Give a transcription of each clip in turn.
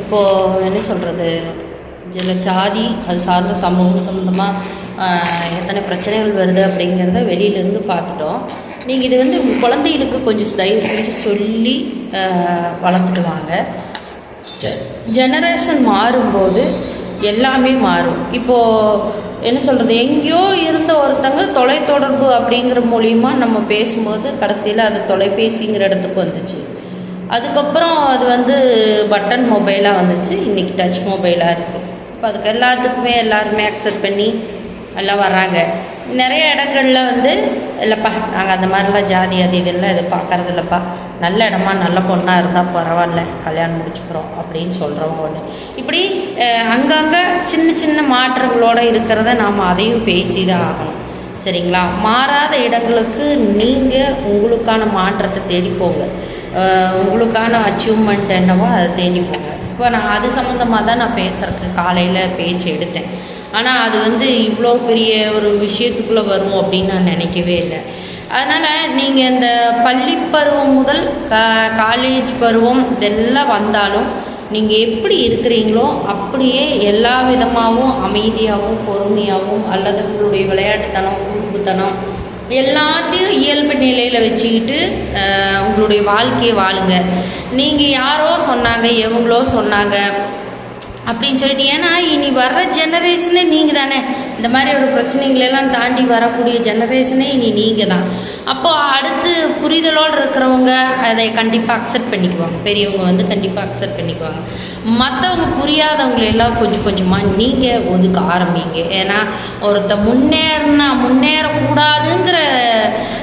இப்போது என்ன சொல்கிறது இதில் ஜாதி அது சார்ந்த சமூகம் சம்மந்தமாக எத்தனை பிரச்சனைகள் வருது அப்படிங்கிறத வெளியிலேருந்து பார்த்துட்டோம். நீங்கள் இது வந்து குழந்தைகளுக்கு கொஞ்சம் தயவு செஞ்சு சொல்லி வளர்த்துட்டு வாங்க ஜெனரேஷன் மாறும்போது எல்லாமே மாறும். இப்போது என்ன சொல்கிறது எங்கேயோ இருந்த ஒருத்தங்க தொலைத்தொடர்பு அப்படிங்கிற மூலியமா நம்ம பேசும்போது கடைசியில் அது தொலைபேசிங்கிற இடத்துக்கு வந்துச்சு. அதுக்கப்புறம் அது வந்து பட்டன் மொபைலாக வந்துச்சு. இன்றைக்கி டச் மொபைலாக இருக்குது இப்போ அதுக்கு எல்லாத்துக்குமே எல்லாருமே அக்செப்ட் பண்ணி எல்லாம் வராங்க நிறைய இடங்கள்ல வந்து இல்லைப்பா நாங்கள் அந்த மாதிரிலாம் ஜாதி அது இதெல்லாம் இது பார்க்கறது இல்லைப்பா. நல்ல இடமா நல்ல பொண்ணாக இருந்தால் பரவாயில்ல. கல்யாணம் முடிச்சுக்கிறோம் அப்படின்னு சொல்கிறவங்க ஒன்று இப்படி அங்கங்கே சின்ன சின்ன மாற்றங்களோடு இருக்கிறத நாம் அதையும் பேசி தான் ஆகணும். சரிங்களா? மாறாத இடங்களுக்கு நீங்கள் உங்களுக்கான மாற்றத்தை தேடி போங்க. உங்களுக்கான அச்சீவ்மெண்ட் என்னவோ அதை தேடி போங்க இப்போ நான் அது சம்மந்தமாக தான் நான் பேசுகிறக்கு காலையில் பேச்சு எடுத்தேன். ஆனால் அது வந்து இவ்வளோ பெரிய ஒரு விஷயத்துக்குள்ளே வரும் அப்படின்னு நான் நினைக்கவே இல்லை. அதனால் நீங்கள் இந்த பள்ளி பருவம் முதல் காலேஜ் பருவம் இதெல்லாம் வந்தாலும் நீங்கள் எப்படி இருக்கிறீங்களோ அப்படியே எல்லா விதமாகவும் அமைதியாகவும் பொறுமையாகவும் அல்லது உங்களுடைய விளையாட்டுத்தனம் குறும்புத்தனம் எல்லாத்தையும் இயல்பு நிலையில் வச்சுக்கிட்டு உங்களுடைய வாழ்க்கையை வாழுங்க. நீங்கள் யாரோ சொன்னாங்க எவங்களோ சொன்னாங்க அப்படின்னு சொல்லிட்டு ஏன்னா இனி வர்ற ஜெனரேஷனே நீங்கள் தானே இந்த மாதிரி ஒரு பிரச்சனைகளெல்லாம் தாண்டி வரக்கூடிய ஜெனரேஷனே இனி நீங்கள் தான் அப்போது அடுத்து புரிதலோடு இருக்கிறவங்க அதை கண்டிப்பாக அக்செப்ட் பண்ணிக்குவாங்க. பெரியவங்க வந்து கண்டிப்பாக அக்செப்ட் பண்ணிக்குவாங்க. மற்றவங்க புரியாதவங்களை எல்லாம் கொஞ்சம் கொஞ்சமாக நீங்கள் ஒதுக்க ஆரம்பிங்க. ஏன்னா ஒருத்த முன்னேறினா முன்னேறக்கூடாதுங்கிற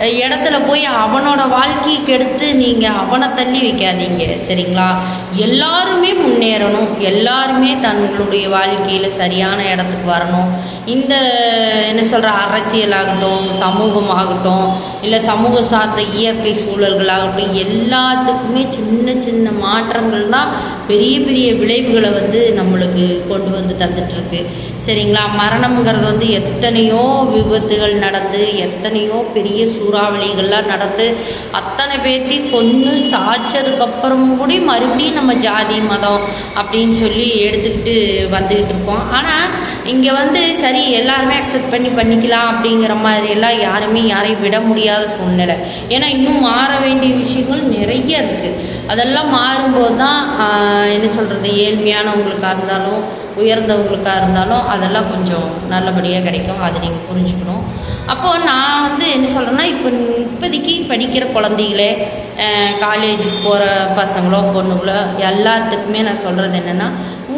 இடத்துல போய் அவனோட வாழ்க்கையை கெடுத்து நீங்கள் அவனை தள்ளி வைக்காதீங்க. சரிங்களா? எல்லாருமே முன்னேறணும். எல்லாருமே தங்களுடைய வாழ்க்கையில் சரியான இடத்துக்கு வரணும். இந்த என்ன சொல்கிற அரசியலாகட்டும் சமூகமாகட்டும் இல்லை சமூகம் சார்ந்த இயற்கை சூழல்களாகட்டும் எல்லாத்துக்குமே சின்ன சின்ன மாற்றங்கள் தான் பெரிய பெரிய விளைவுகளை வந்து நம்மளுக்கு கொண்டு வந்து தந்துட்டுருக்கு. சரிங்களா? மரணம்ங்கிறது வந்து எத்தனையோ விபத்துகள் நடந்து எத்தனையோ பெரிய சூறாவளிகள்லாம் நடந்து அத்தனை பேர்த்தையும் கொன்று சாய்ச்சதுக்கப்புறமும் கூட மறுபடியும் நம்ம ஜாதி மதம் அப்படின்னு சொல்லி எடுத்துக்கிட்டு வந்துக்கிட்டு இருக்கோம். ஆனால் இங்கே வந்து சரி எல்லாருமே அக்செப்ட் பண்ணி பண்ணிக்கலாம் அப்படிங்கிற மாதிரி எல்லாம் யாருமே யாரையும் விட முடியாத சூழ்நிலை. ஏன்னா இன்னும் மாற வேண்டிய விஷயங்கள் நிறைய இருக்குது அதெல்லாம் மாறும்போது தான் என்ன சொல்கிறது ஏழ்மையானவங்களுக்காக இருந்தாலும் உயர்ந்தவங்களுக்காக இருந்தாலும் அதெல்லாம் கொஞ்சம் நல்லபடியாக கிடைக்கும். அதை நீங்கள் புரிஞ்சுக்கணும். அப்போது நான் வந்து என்ன சொல்கிறேன்னா இப்போ இப்போதைக்கு படிக்கிற குழந்தைகளே காலேஜுக்கு போகிற பசங்களோ பொண்ணுங்களோ எல்லாத்துக்குமே நான் சொல்கிறது என்னென்னா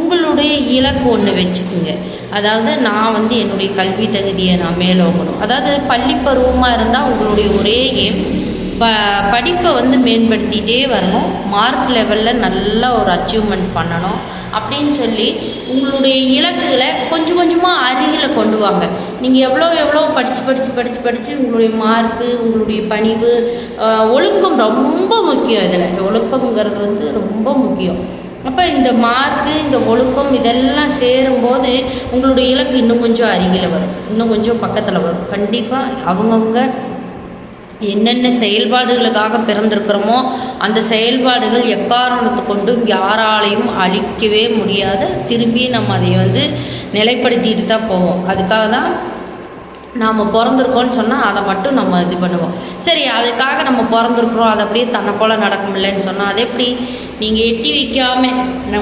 உங்களுடைய இலக்கு ஒன்று வச்சுக்குங்க. அதாவது நான் வந்து என்னுடைய கல்வி தகுதியை நான் மேலோங்கணும். அதாவது பள்ளி பருவமாக இருந்தால் உங்களுடைய ஒரே கேம் ப படிப்பை வந்து மேம்படுத்திகிட்டே வரணும். மார்க் லெவலில் நல்ல ஒரு அச்சீவ்மெண்ட் பண்ணணும். அப்படின்னு சொல்லி உங்களுடைய இலக்குகளை கொஞ்சம் கொஞ்சமாக அருகில் கொண்டு வாங்க. நீங்கள் எவ்வளோ எவ்வளோ படித்து படித்து படித்து படித்து உங்களுடைய மார்க்கு உங்களுடைய பணிவு ஒழுக்கம் ரொம்ப முக்கியம் இதில். ஒழுக்கங்கிறது வந்து ரொம்ப முக்கியம். அப்போ இந்த மார்க்கு இந்த ஒழுக்கம் இதெல்லாம் சேரும்போது உங்களுடைய இலக்கு இன்னும் கொஞ்சம் அருகில் வரும். இன்னும் கொஞ்சம் பக்கத்தில் வரும். கண்டிப்பாக அவங்கவுங்க என்னென்ன செயல்பாடுகளுக்காக பிறந்திருக்கிறோமோ அந்த செயல்பாடுகள் எக்காரணத்தை கொண்டும் யாராலையும் அழிக்கவே முடியாது திரும்பி நம்ம அதை வந்து நிலைப்படுத்திட்டு தான் போவோம். அதுக்காக தான் நாம் பிறந்திருக்கோம்னு சொன்னால் அதை மட்டும் நம்ம இது பண்ணுவோம். சரி அதுக்காக நம்ம பிறந்திருக்கிறோம். அது அப்படியே தன்னை போல் நடக்குமில்லன்னு சொன்னால் அது எப்படி? நீங்கள் எட்டி வைக்காம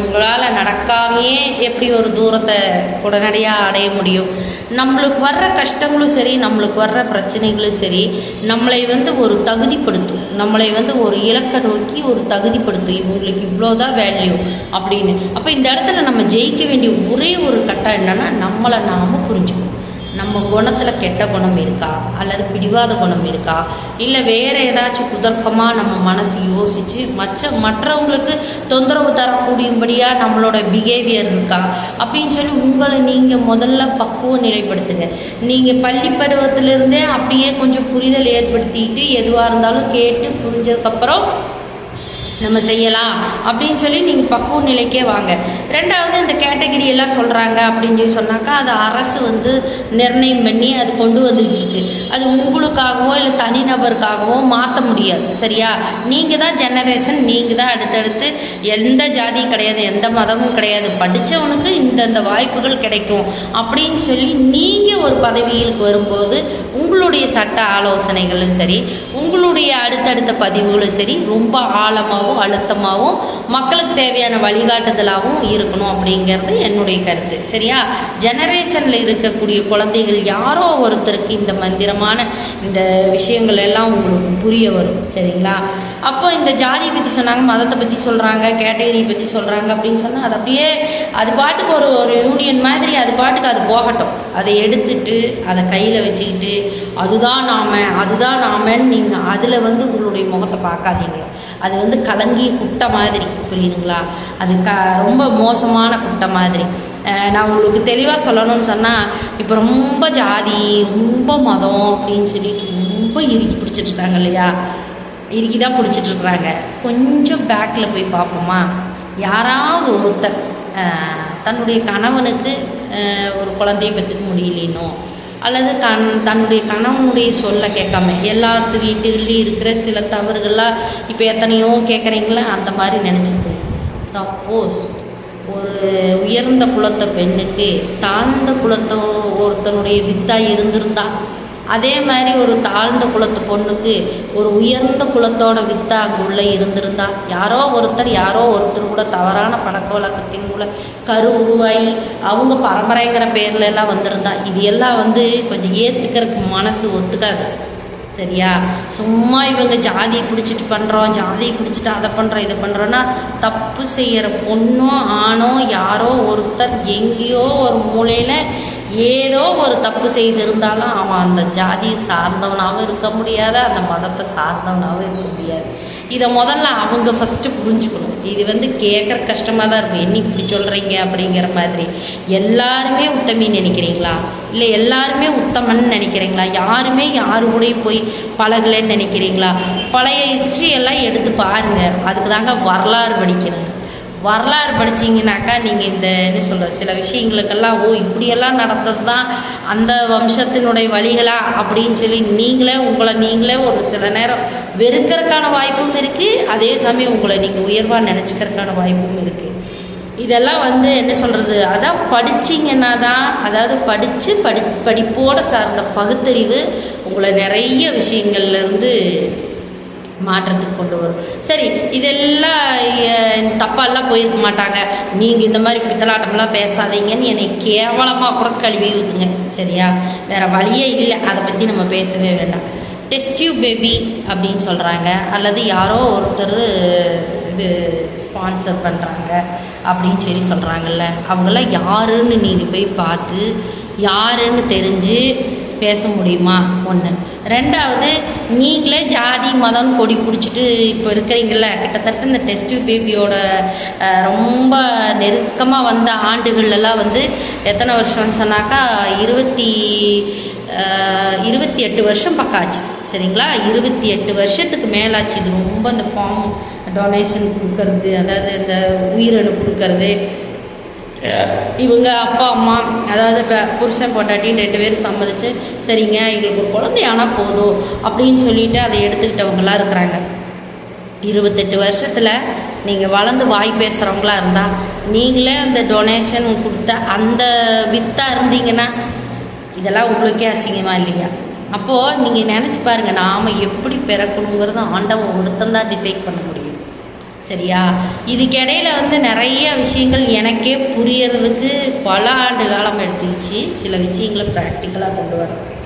உங்களால் நடக்காமையே எப்படி ஒரு தூரத்தை உடனடியாக அடைய முடியும்? நம்மளுக்கு வர்ற கஷ்டங்களும் சரி நம்மளுக்கு வர்ற பிரச்சனைகளும் சரி நம்மளை வந்து ஒரு தகுதிப்படுத்தும். நம்மளை வந்து ஒரு இலக்கை நோக்கி ஒரு தகுதிப்படுத்தும். இவங்களுக்கு இவ்வளோதான் வேல்யூ அப்படின்னு. அப்போ இந்த இடத்துல நம்ம ஜெயிக்க வேண்டிய ஒரே ஒரு கட்டம் என்னென்னா நம்மளை நாம புரிஞ்சுக்கணும். நம்ம குணத்தில் கெட்ட குணம் இருக்கா? அல்லது பிடிவாத குணம் இருக்கா? இல்லை வேறு ஏதாச்சும் குதர்க்கமாக நம்ம மனசு யோசித்து மற்ற மற்றவங்களுக்கு தொந்தரவு தரக்கூடியபடியாக நம்மளோட பிஹேவியர் இருக்கா? அப்படின்னு சொல்லி உங்களை நீங்கள் முதல்ல பக்குவம் நிலைப்படுத்துங்க. நீங்கள் பள்ளி பருவத்திலிருந்தே அப்படியே கொஞ்சம் புரிதல் ஏற்படுத்திட்டு எதுவாக இருந்தாலும் கேட்டு புரிஞ்சதுக்கப்புறம் நம்ம செய்யலாம் அப்படின்னு சொல்லி நீங்கள் பக்குவ நிலைக்கே வாங்க. ரெண்டாவது இந்த கேட்டகிரி எல்லாம் சொல்கிறாங்க அப்படின்னு சொல்லி சொன்னாக்கா அது அரசு வந்து நிர்ணயம் பண்ணி அது கொண்டு வந்துட்டுருக்கு அது உங்களுக்காகவோ இல்லை தனிநபருக்காகவோ மாற்ற முடியாது சரியா? நீங்கள் தான் ஜெனரேஷன் நீங்கள் தான் அடுத்தடுத்து எந்த ஜாதி கிடையாது எந்த மதமும் கிடையாது. படித்தவனுக்கு இந்தந்த வாய்ப்புகள் கிடைக்கும் அப்படின்னு சொல்லி நீங்கள் ஒரு பதவிகளுக்கு வரும்போது உங்களுடைய சட்ட ஆலோசனைகளும் சரி உங்களுடைய அடுத்தடுத்த பதிவுகளும் சரி ரொம்ப ஆழமாகவும் அழுத்தமாகவும் மக்களுக்கு தேவையான வழிகாட்டுதலாகவும் இருக்கணும் அப்படிங்கிறது என்னுடைய கருத்து. சரியா? ஜெனரேஷனில் இருக்கக்கூடிய குழந்தைகள் யாரோ ஒருத்தருக்கு இந்த மந்திரமான இந்த விஷயங்கள் எல்லாம் உங்களுக்கு புரிய வரும். சரிங்களா? அப்போ இந்த ஜாதியை பற்றி சொன்னாங்க மதத்தை பற்றி சொல்கிறாங்க கேட்டகரியை பற்றி சொல்கிறாங்க அப்படின்னு சொன்னால் அது அப்படியே அது பாட்டுக்கு ஒரு ஒரு யூனியன் மாதிரி அது பாட்டுக்கு அது போகட்டும். அதை எடுத்துட்டு அதை கையில் வச்சுக்கிட்டு அதுதான் நாம அதுதான் நாமன்னு நீங்கள் அதில் வந்து உங்களுடைய முகத்தை பார்க்காதீங்க. அது வந்து கலங்கிய குட்டை மாதிரி புரியுதுங்களா? அது க ரொம்ப மோசமான குட்டை மாதிரி. நான் உங்களுக்கு தெளிவாக சொல்லணும்னு சொன்னால் இப்போ ரொம்ப ஜாதி ரொம்ப மதம் அப்படின்னு சொல்லிட்டு ரொம்ப இறுக்கி பிடிச்சிட்டு இருக்காங்க இல்லையா? இறுக்கி தான் பிடிச்சிட்டு இருக்கிறாங்க கொஞ்சம் பேக்கில் போய் பார்ப்போமா? யாராவது ஒருத்தர் தன்னுடைய கணவனுக்கு ஒரு குழந்தையை பெற்றுக்க முடியலேனோ அல்லது கண் தன்னுடைய கணவனுடைய சொல்ல கேட்காம எல்லாத்து வீட்டுகள்லேயும் இருக்கிற சில தவறுகள்லாம் இப்போ எத்தனையோ கேட்குறீங்களா? அந்த மாதிரி நினச்சிட்டு. சப்போஸ் ஒரு உயர்ந்த குலத்தை பெண்ணுக்கு தாழ்ந்த குலத்த ஒருத்தனுடைய வித்தாக இருந்திருந்தா அதே மாதிரி ஒரு தாழ்ந்த குலத்து பொண்ணுக்கு ஒரு உயர்ந்த குலத்தோட வித்தா அங்குள்ளே இருந்திருந்தா யாரோ ஒருத்தர் யாரோ ஒருத்தர் கூட தவறான பழக்க வழக்கத்தின் மூலம் கரு உருவாகி அவங்க பரம்பரைங்கிற பேரில் எல்லாம் வந்திருந்தா இது எல்லாம் வந்து கொஞ்சம் ஏற்றுக்கிறதுக்கு மனசு ஒத்துக்காது. சரியா? சும்மா இவங்க ஜாதியை பிடிச்சிட்டு பண்ணுறோம் ஜாதியை பிடிச்சிட்டு அதை பண்ணுறோம் இதை பண்ணுறோன்னா தப்பு செய்கிற பொண்ணோ ஆணோ யாரோ ஒருத்தர் எங்கேயோ ஒரு மூலையில் ஏதோ ஒரு தப்பு செய்திருந்தாலும் அவன் அந்த ஜாதியை சார்ந்தவனாகவும் இருக்க முடியாது அந்த மதத்தை சார்ந்தவனாகவும் இருக்க முடியாது. இதை முதல்ல அவங்க ஃபஸ்ட்டு புரிஞ்சுக்கணும். இது வந்து கேட்குற கஷ்டமாக தான் இருக்கும். என்ன இப்படி சொல்கிறீங்க அப்படிங்கிற மாதிரி. எல்லாருமே உத்தமின்னு நினைக்கிறீங்களா? இல்லை எல்லாருமே உத்தமன்னு நினைக்கிறீங்களா? யாருமே யாரு கூடயும் போய் பழகலைன்னு நினைக்கிறீங்களா? பழைய ஹிஸ்ட்ரி எல்லாம் எடுத்து பாருங்கள் அதுக்கு தாங்க வரலாறு படிக்கிறேன். வரலாறு படிச்சீங்கன்னாக்கா நீங்கள் இந்த என்ன சொல்கிற சில விஷயங்களுக்கெல்லாம் ஓ இப்படியெல்லாம் நடந்தது தான் அந்த வம்சத்தினுடைய வழிகளா? அப்படின்னு சொல்லி நீங்களே உங்களை நீங்களே ஒரு சில நேரம் வெறுக்கிறதுக்கான வாய்ப்பும் இருக்குது அதே சமயம் உங்களை நீங்கள் உயர்வாக நினச்சிக்கிறதுக்கான வாய்ப்பும் இருக்குது இதெல்லாம் வந்து என்ன சொல்கிறது அதான் படிச்சிங்கன்னா தான் அதாவது படித்து படி படிப்போடு சார்ந்த பகுத்தறிவு உங்களை நிறைய விஷயங்கள்லேருந்து மாற்றத்துக்கு கொண்டு வரும். சரி இதெல்லாம் தப்பாலாம் போயிருக்க மாட்டாங்க. நீங்கள் இந்த மாதிரி பித்தலாட்டம்லாம் பேசாதீங்கன்னு என்னை கேவலமாக கூட கழுவி ஊற்றுங்க சரியா? வேறு வழியே இல்லை. அதை பற்றி நம்ம பேசவே வேண்டாம். டெஸ்டியூ பேபி அப்படின்னு சொல்கிறாங்க அல்லது யாரோ ஒருத்தர் இது ஸ்பான்சர் பண்ணுறாங்க அப்படின்னு சொல்லி சொல்கிறாங்கல்ல அவங்களாம் யாருன்னு நீங்கள் போய் பார்த்து யாருன்னு தெரிஞ்சு பேச முடியுமா? ஒன்று ரெண்டாவது நீங்களே ஜாதி மதம் கொடி பிடிச்சிட்டு இப்போ இருக்கிறீங்கள கிட்டத்தட்ட இந்த டெஸ்ட் பேபியோட ரொம்ப நெருக்கமாக வந்த ஆண்டுகள்லாம் வந்து எத்தனை வருஷம்னு சொன்னாக்கா இருபத்தி இருபத்தி எட்டு வருஷம் பக்கம் ஆச்சு. சரிங்களா? இருபத்தி எட்டு வருஷத்துக்கு மேலாச்சு. இது ரொம்ப இந்த ஃபார்ம் டொனேஷன் கொடுக்கறது அதாவது இந்த உயிரணு கொடுக்கறது. இவங்க அப்பா அம்மா அதாவது இப்போ புருஷன் பொண்டாட்டின்னு ரெண்டு பேரும் சம்மதிச்சு சரிங்க எங்களுக்கு ஒரு குழந்தையானா போதும் அப்படின்னு சொல்லிட்டு அதை எடுத்துக்கிட்டவங்களாம் இருக்கிறாங்க. இருபத்தெட்டு வருஷத்தில் நீங்கள் வளர்ந்து வாய் பேசுகிறவங்களா இருந்தால் நீங்களே அந்த டொனேஷன் கொடுத்த அந்த வித்தாக இருந்தீங்கன்னா இதெல்லாம் உங்களுக்கே அசிங்கமா இல்லையா? அப்போது நீங்கள் நினச்சி பாருங்கள் நாம் எப்படி பிறக்கணுங்கிறத ஆண்டவன் ஒருத்தன் தான் டிசைட் பண்ண முடியும். சரியா? இதுக்கிடையில் வந்து நிறைய விஷயங்கள் எனக்கே புரியறதுக்கு பல ஆண்டு காலம் எடுத்துக்கிச்சு. சில விஷயங்களை ப்ராக்டிக்கலாக கொண்டு வரதுக்கு.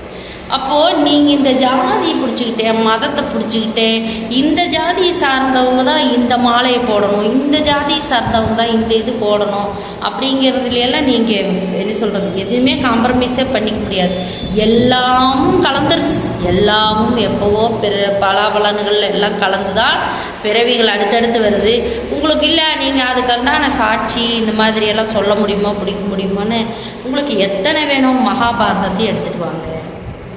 அப்போது நீங்கள் இந்த ஜாதியை பிடிச்சிக்கிட்டே மதத்தை பிடிச்சிக்கிட்டே இந்த ஜாதியை சார்ந்தவங்க தான் இந்த மாலையை போடணும் இந்த ஜாதியை சார்ந்தவங்க தான் இந்த இது போடணும் அப்படிங்கிறதுலாம் நீங்கள் என்ன சொல்கிறது எதுவுமே காம்ப்ரமைஸே பண்ணிக்க முடியாது. எல்லாமும் கலந்துருச்சு. எல்லாமும் எப்போவோ பிற பலாபலன்கள் எல்லாம் கலந்து தான் பிறவிகள் அடுத்தடுத்து வருது. உங்களுக்கு இல்லை நீங்கள் அதுக்கெல்லாம் நான் சாட்சி இந்த மாதிரி எல்லாம் சொல்ல முடியுமா பிடிக்க முடியுமான்னு உங்களுக்கு எத்தனை வேணும் மகாபாரதத்தை எடுத்துகிட்டு வாங்க.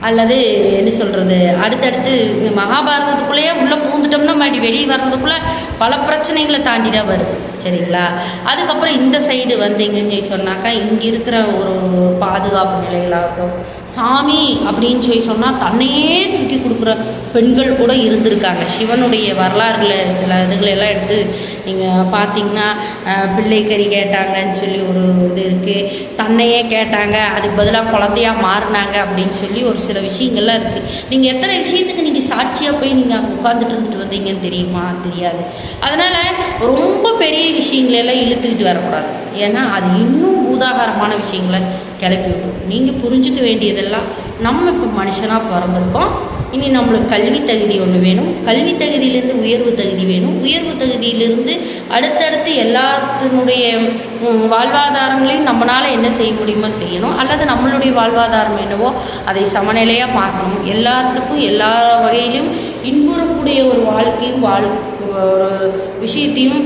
அல்லது என்ன சொல்கிறது அடுத்தடுத்து மகாபாரதத்துக்குள்ளேயே உள்ளே பூந்துட்டோம்னா மறுபடி வெளியே வர்றதுக்குள்ளே பல பிரச்சனைகளை தாண்டி தான் வருது. சரிங்களா? அதுக்கப்புறம் இந்த சைடு வந்தீங்கன்னு சொன்னாக்கா இங்கே இருக்கிற ஒரு பாதுகாப்பு நிலைகளாகட்டும் சாமி அப்படின்னு சொல்லி சொன்னால் தன்னையே தூக்கி கொடுக்குற பெண்கள் கூட இருந்திருக்காங்க. சிவனுடைய வரலாறுகளை சில இதுகளெல்லாம் எடுத்து நீங்கள் பார்த்தீங்கன்னா பிள்ளைக்கறி கேட்டாங்கன்னு சொல்லி ஒரு இது இருக்குது தன்னையே கேட்டாங்க அதுக்கு பதிலாக குழந்தையா மாறினாங்க அப்படின்னு சொல்லி ஒரு சில விஷயங்கள்லாம் இருக்குது நீங்கள் எத்தனை விஷயத்துக்கு நீங்கள் சாட்சியாக போய் நீங்கள் அங்கே உட்காந்துட்டு இருந்துட்டு வந்தீங்கன்னு தெரியுமா? தெரியாது. அதனால் ரொம்ப பெரிய விஷயங்களெல்லாம் இழுத்துக்கிட்டு வரக்கூடாது. ஏன்னா அது இன்னும் பூதாகாரமான விஷயங்களை கிளப்பி விட்டுரும். நீங்கள் புரிஞ்சுக்க வேண்டியதெல்லாம் நம்ம இப்போ மனுஷனாக பிறந்திருக்கோம். இனி நம்மளுக்கு கல்வி தகுதி ஒன்று வேணும். கல்வி தகுதியிலேருந்து உயர்வு தகுதி வேணும். உயர்வு தகுதியிலிருந்து அடுத்தடுத்து எல்லாத்தினுடைய வாழ்வாதாரங்களையும் நம்மளால் என்ன செய்ய முடியுமோ செய்யணும். அல்லது நம்மளுடைய வாழ்வாதாரம் என்னவோ அதை சமநிலையாக பார்க்கணும் எல்லாத்துக்கும் எல்லா வகையிலும் இன்புறக்கூடிய ஒரு வாழ்க்கையும் வாழ் ஒரு விஷயத்தையும்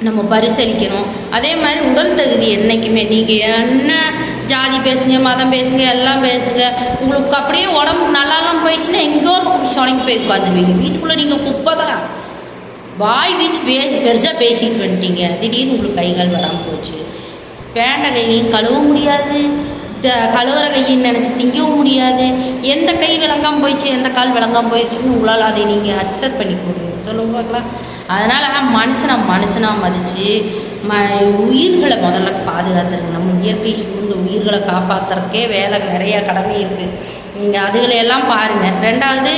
நம்ம பரிசளிக்கணும். அதே மாதிரி உடல் தகுதி என்றைக்குமே நீங்கள் என்ன ஜாதி பேசுங்க மதம் பேசுங்க எல்லாம் பேசுங்க உங்களுக்கு அப்படியே உடம்பு நல்லாலாம் போயிடுச்சுன்னா எங்கேயோ சொனங்கி போய் உட்காந்துருவீங்க. வீட்டுக்குள்ளே நீங்கள் குப்பை தான். வாய் வீச்சு பே பெருசாக பேசிட்டு வந்துட்டீங்க. திடீர்னு உங்களுக்கு கைகள் வராமல் போச்சு. பேண்ட கையையும் கழுவ முடியாது. த- கழுவுற கையின்னு நினச்சி திங்கவும் முடியாது. எந்த கை விளங்காமல் போயிடுச்சு எந்த கால் விளங்காமல் போயிடுச்சுன்னு உங்களால் அதை நீங்கள் அக்செப்ட் பண்ணி போடுங்க சொல்லுங்க பார்க்கலாம். அதனால் மனுஷனை மனுஷனாக மதித்து ம உயிர்களை முதல்ல பாதுகாத்துருங்க நம்ம இயற்கை சூழ்ந்த உயிர்களை காப்பாற்றுறக்கே வேலை நிறைய கடமை இருக்குது நீங்கள் அதுகளை எல்லாம் பாருங்கள் ரெண்டாவது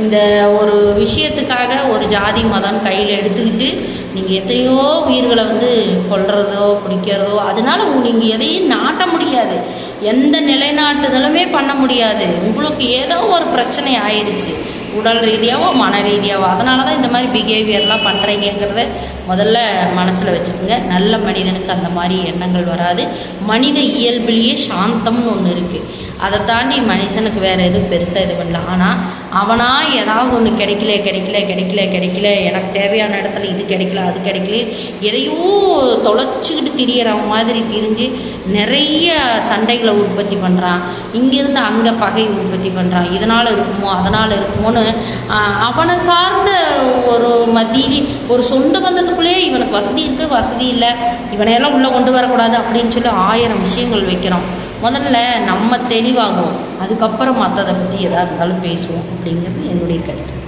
இந்த ஒரு விஷயத்துக்காக ஒரு ஜாதி மதம் கையில் எடுத்துக்கிட்டு நீங்கள் எத்தனையோ உயிர்களை வந்து கொல்றதோ பிடிக்கிறதோ அதனால நீங்கள் எதையும் நாட்ட முடியாது. எந்த நிலைநாட்டுதலுமே பண்ண முடியாது. உங்களுக்கு ஏதோ ஒரு பிரச்சனை ஆயிடுச்சு. உடல் ரீதியாகவோ மன ரீதியாகவோ அதனால தான் இந்த மாதிரி பிஹேவியர்லாம் பண்ணுறீங்கிறத முதல்ல மனசில் வச்சுக்கோங்க. நல்ல மனிதனுக்கு அந்த மாதிரி எண்ணங்கள் வராது. மனித இயல்பிலேயே சாந்தம்னு ஒன்று இருக்குது அதை தாண்டி மனுஷனுக்கு வேறு எதுவும் பெருசாக இது பண்ணல ஆனால் அவனாக ஏதாவது ஒன்று கிடைக்கல கிடைக்கல கிடைக்கல கிடைக்கல. எனக்கு தேவையான இடத்துல இது கிடைக்கல அது கிடைக்கல. எதையோ தொலைச்சிக்கிட்டு திரியற மாதிரி திரிஞ்சு நிறைய சண்டைகளை உற்பத்தி பண்ணுறான் இங்கேருந்து அங்கே பகை உற்பத்தி பண்ணுறான் இதனால் இருக்குமோ அதனால் இருக்குமோன்னு அவனை சார்ந்த ஒரு மத்தியில் ஒரு சொந்த பந்தத்துக்குள்ளேயே இவனுக்கு வசதி இருக்குது வசதி இல்லை. இவனையெல்லாம் உள்ளே கொண்டு வரக்கூடாது அப்படின்னு சொல்லி ஆயிரம் விஷயங்கள் வைக்கிறோம் முதல்ல நம்ம தெளிவாகும். அதுக்கப்புறம் மற்றதை பற்றி எதாக இருந்தாலும் பேசுவோம் அப்படிங்கிறது என்னுடைய கருத்து.